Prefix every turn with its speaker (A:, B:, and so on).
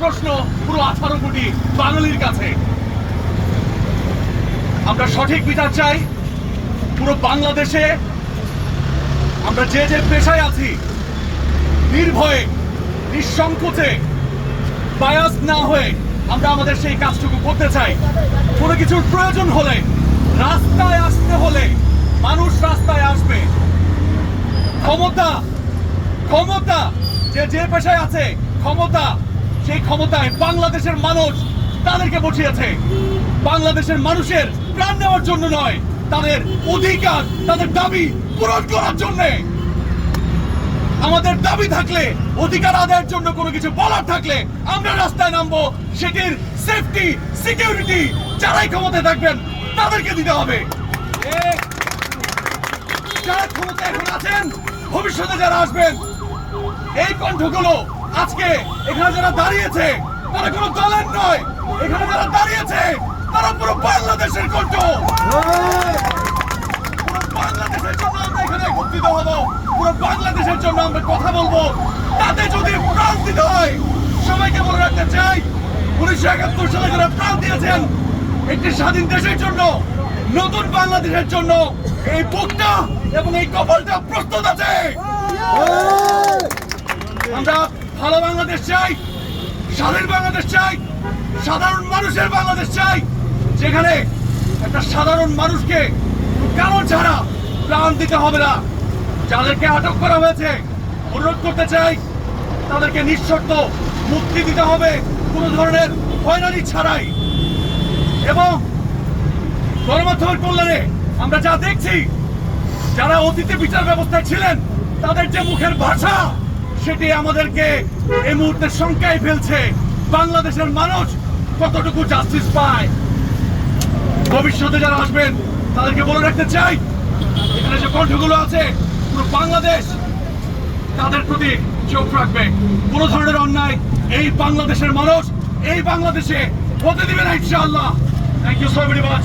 A: প্রশ্ন পুরো আঠারো কোটি বাঙালির কাছে। আমরা সঠিক বিচার চাই, পুরো বাংলাদেশে আমরা যে যে পেশায় আছি, নির্ভয়ে, নিঃসংকোচে বায়াস না হয়ে আমরা আমাদের সেই কাজটুকু করতে চাই। কোনো কিছুর প্রয়োজন হলে, রাস্তায় আসতে হলে, মানুষ রাস্তায় আসবে। ক্ষমতা ক্ষমতা, যে যে পেশায় আছে, ক্ষমতা সেই ক্ষমতায় বাংলাদেশের মানুষ তাদেরকে বসিয়েছে। বাংলাদেশের মানুষের প্রাণ নেওয়ার জন্য নয়, তাদের অধিকার, তাদের দাবি পূরণ করার জন্যে। আমাদের দাবি থাকলে, অধিকার আদায়ের জন্য কোনো কিছু বলার থাকলে আমরা রাস্তায় নামবো। সেটির সেফটি সিকিউরিটি যারাই ক্ষমতায় থাকবেন, তাদেরকে দিতে হবে। যারা ক্ষমতা এখন আছেন, ভবিষ্যতে যারা আসবেন, এই কণ্ঠগুলো আজকে এখানে যারা দাঁড়িয়েছে, তারা কোনো দলের নয়। এখানে যারা দাঁড়িয়েছে, তারা পুরো বাংলাদেশের কণ্ঠ বাংলাদেশের জন্য আমরা এখানে একত্রিত হব। পুরো বাংলাদেশের জন্য আমরা কথা বলব। তাতে যদি প্রাণ দিতে হয়, সবাইকে মনে রাখতে চাই, উনিশশো একাত্তর সালে যারা প্রাণ দিয়েছেন, একটি স্বাধীন দেশের জন্য, নতুন বাংলাদেশের জন্য এই বুকটা এবং এই কপালটা প্রস্তুত আছে। আমরা ভালো বাংলাদেশ চাই, স্বাধীন বাংলাদেশ চাই, সাধারণ মানুষের বাংলাদেশ চাই, যেখানে একটা সাধারণ মানুষকে কারণ ছাড়া প্রাণ দিতে হবে না। যাদেরকে আটক করা হয়েছে, অনুরোধ করতে চাই, তাদেরকে নিঃশর্ত মুক্তি দিতে হবে, কোনো ধরনের হয়রানি ছাড়াই। এবং গণমাধ্যমের কল্যাণে আমরা যা দেখছি, যারা অতীতে বিচার ব্যবস্থায় ছিলেন, তাদের যে মুখের ভাষা সেটি আমাদেরকে এই মুহূর্তে শঙ্কায় ফেলছে। বাংলাদেশের মানুষ কতটুকু জাস্টিস পায়? ভবিষ্যতে যারা আসবেন, তাদেরকে বলে রাখতে চাই, এখানে যে কণ্ঠগুলো আছে, পুরো বাংলাদেশ তাদের প্রতি চোখ রাখবে। কোনো ধরনের অন্যায় এই বাংলাদেশের মানুষ এই বাংলাদেশে হতে দিবে না ইনশাআল্লাহ। Thank you so very much